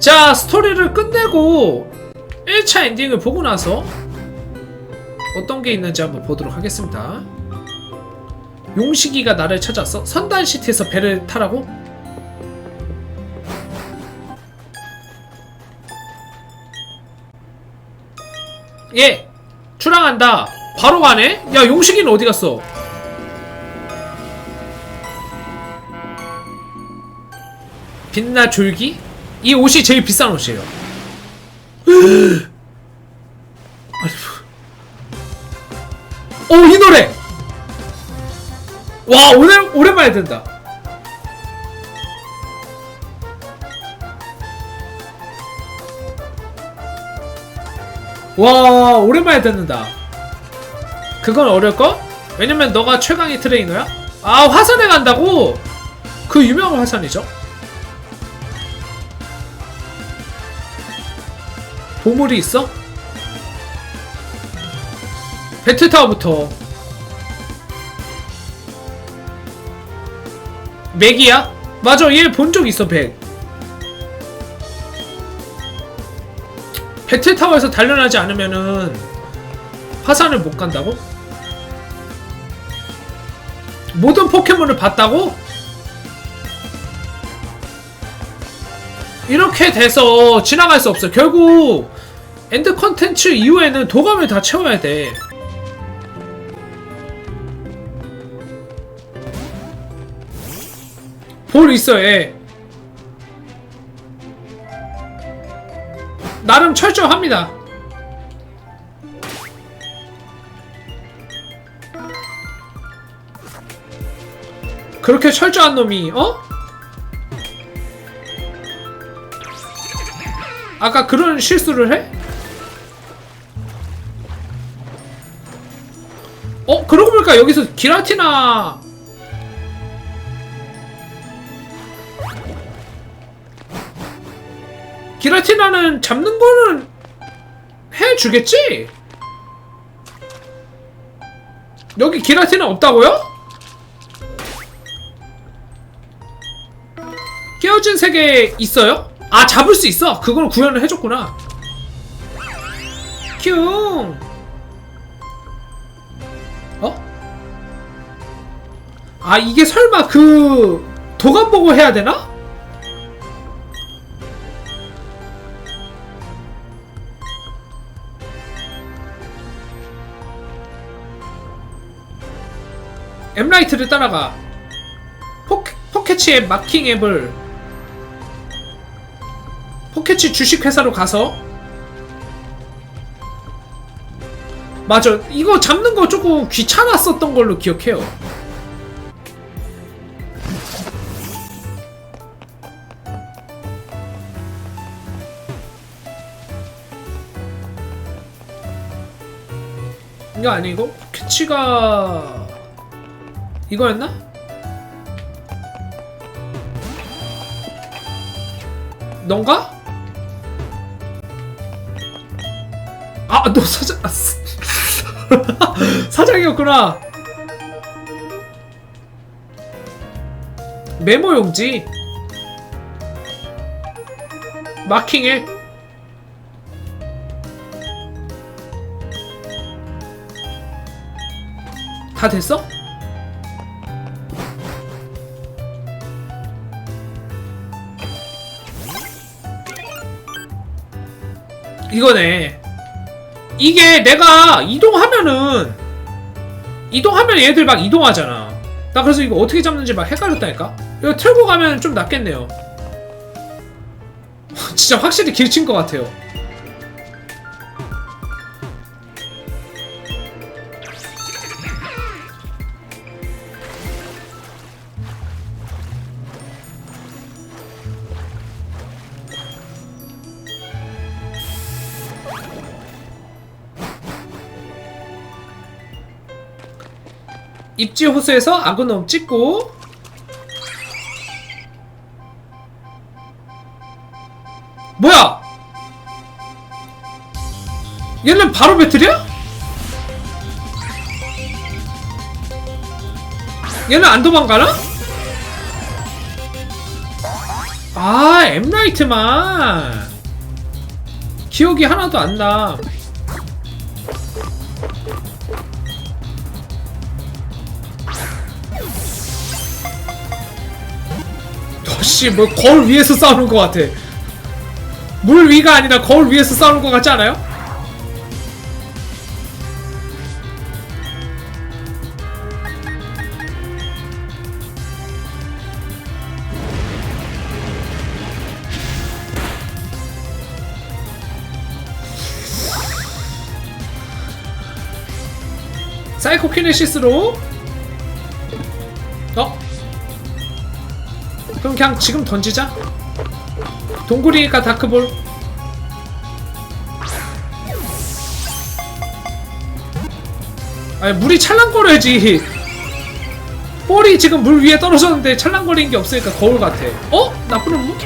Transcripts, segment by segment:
자, 스토리를 끝내고 1차 엔딩을 보고 나서 어떤 게 있는지 한번 보도록 하겠습니다. 용식이가 나를 찾았어? 선단시티에서 배를 타라고? 예! 출항한다! 바로 가네? 야, 용식이는 어디 갔어? 빛나 졸기? 이 옷이 제일 비싼 옷이에요. 어, 이 노래! 와, 오늘, 오랜만에 듣는다. 와, 오랜만에 듣는다. 그건 어려울걸? 왜냐면 너가 최강의 트레이너야? 아, 화산에 간다고? 그 유명한 화산이죠. 보물이 있어? 배틀타워부터 맥이야? 맞아 얘 본 적 있어 백 배틀타워에서 단련하지 않으면은 화산을 못 간다고? 모든 포켓몬을 봤다고? 이렇게 돼서 지나갈 수 없어. 결국 엔드 컨텐츠 이후에는 도감을 다 채워야 돼. 볼 있어 얘. 나름 철저합니다. 그렇게 철저한 놈이 어? 아까 그런 실수를 해? 어? 그러고 보니까 여기서 기라티나 기라티나는 잡는 거는 해주겠지? 여기 기라티나 없다고요? 깨어진 세계 있어요? 아 잡을 수 있어. 그걸 구현을 해줬구나. 큐. 어? 아 이게 설마 그 도감 보고 해야 되나? 엠라이트를 따라가. 포켓, 포켓치의 마킹 앱을 포켓치 주식회사로 가서 맞아 이거 잡는 거 조금 귀찮았었던 걸로 기억해요 이거 아니고 포켓치가 이거였나? 넌가? 아, 너 사장, 아, 스- 사장이었구나. 메모 용지. 마킹해. 다 됐어? 이거네. 이게 내가 이동하면은 이동하면 얘들 막 이동하잖아. 나 그래서 이거 어떻게 잡는지 막 헷갈렸다니까. 이거 틀고 가면 좀 낫겠네요. 진짜 확실히 길친 것 같아요. 입지 호수에서 아그놈 찍고 뭐야? 얘는 바로 배틀이야? 얘는 안 도망가나? 아아 엠라이트만 기억이 하나도 안 나. 씨 뭐 거울 위에서 싸우는 것 같아. 물 위가 아니라 거울 위에서 싸우는 것 같지 않아요? 사이코키네시스로 그럼 그냥 지금 던지자 동굴이니까 다크볼 아니 물이 찰랑거려야지 볼이 지금 물 위에 떨어졌는데 찰랑거리는 게 없으니까 거울 같아 어? 나쁜 놈?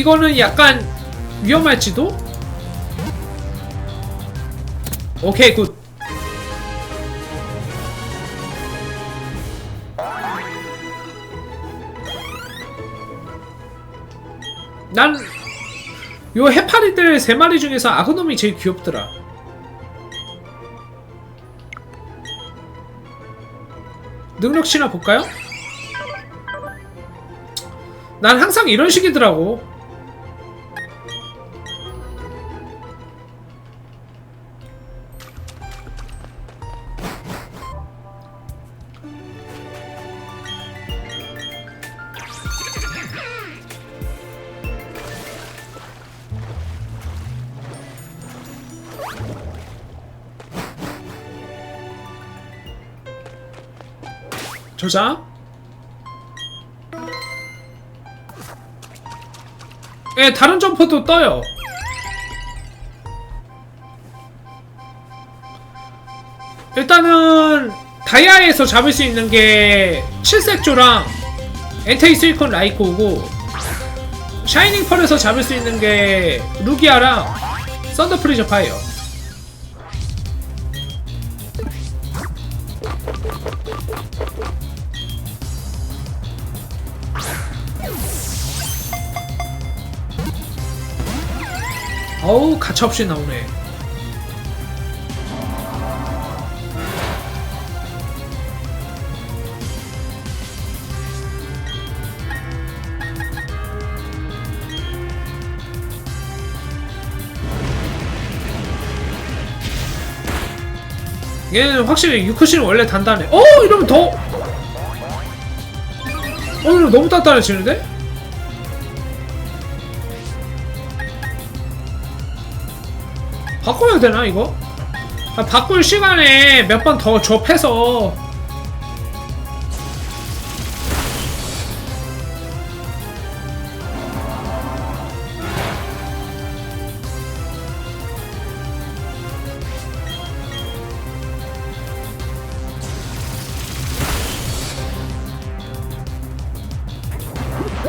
이거는 약간 위험할지도? 오케이 굿 난 요 해파리들 세 마리 중에서 아그놈이 제일 귀엽더라. 능력치나 볼까요? 난 항상 이런 식이더라고. 저장. 예, 다른 점퍼도 떠요. 일단은 다이아에서 잡을 수 있는 게 칠색조랑 엔테이 스위콘 라이코고 샤이닝 펄에서 잡을 수 있는 게 루기아랑 썬더 프리저 파이어. 어우 가차없이 나오네. 얘는 확실히 유크씨는 원래 단단해. 어 이러면 더! 어, 이러면 너무 단단해지는데? 바꿔야 되나 이거? 아, 바꿀 시간에 몇 번 더 접해서.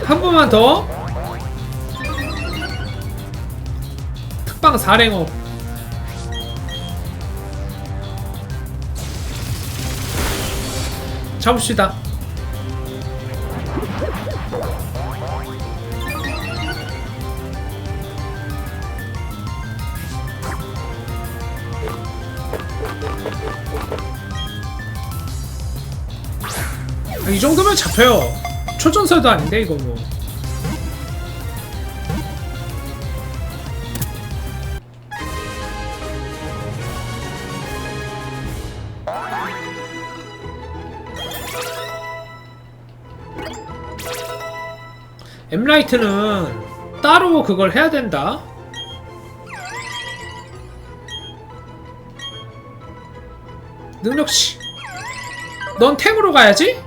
한 번만 더. 특방 4랭어 잡읍시다. 아, 이 정도면 잡혀요. 초전설도 아닌데 이거 뭐. 엠라이트는 따로 그걸 해야 된다. 능력치. 넌 탱으로 가야지?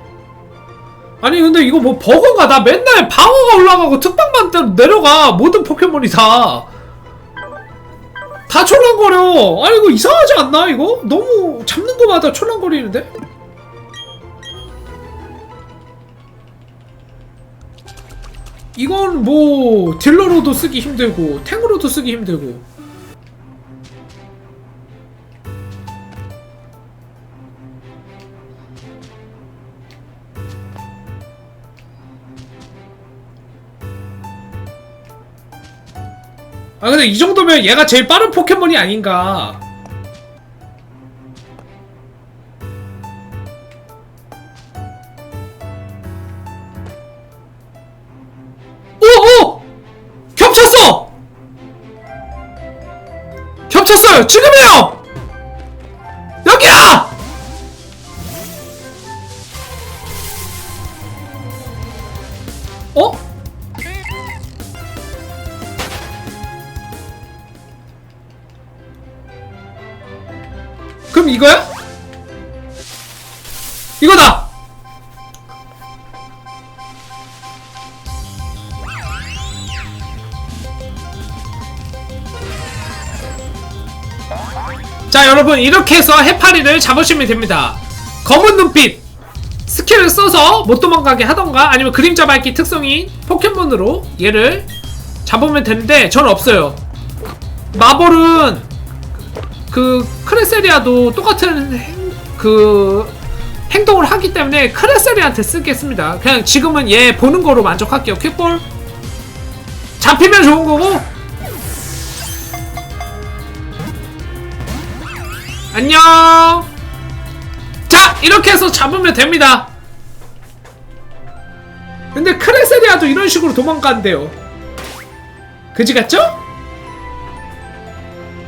아니 근데 이거 뭐 버거가 나 맨날 방어가 올라가고 특방만 때 내려가 모든 포켓몬이 다. 다 촐랑거려. 아니 이거 이상하지 않나 이거? 너무 잡는 거마다 촐랑거리는데? 이건 뭐 딜러로도 쓰기 힘들고 탱으로도 쓰기 힘들고. 아 근데 이 정도면 얘가 제일 빠른 포켓몬이 아닌가 겹쳤어요! 지금이요! 여기야! 어? 그럼 이거야? 이거다! 자 여러분 이렇게 해서 해파리를 잡으시면 됩니다. 검은 눈빛 스킬을 써서 못 도망가게 하던가 아니면 그림자 밝기 특성인 포켓몬으로 얘를 잡으면 되는데 전 없어요. 마볼은 그 크레세리아도 똑같은 행, 그 행동을 하기 때문에 크레세리아한테 쓰겠습니다. 그냥 지금은 얘 보는 거로 만족할게요. 퀵볼 잡히면 좋은 거고 안녕. 자, 이렇게 해서 잡으면 됩니다. 근데 크레세리아도 이런 식으로 도망간대요. 그지 같죠?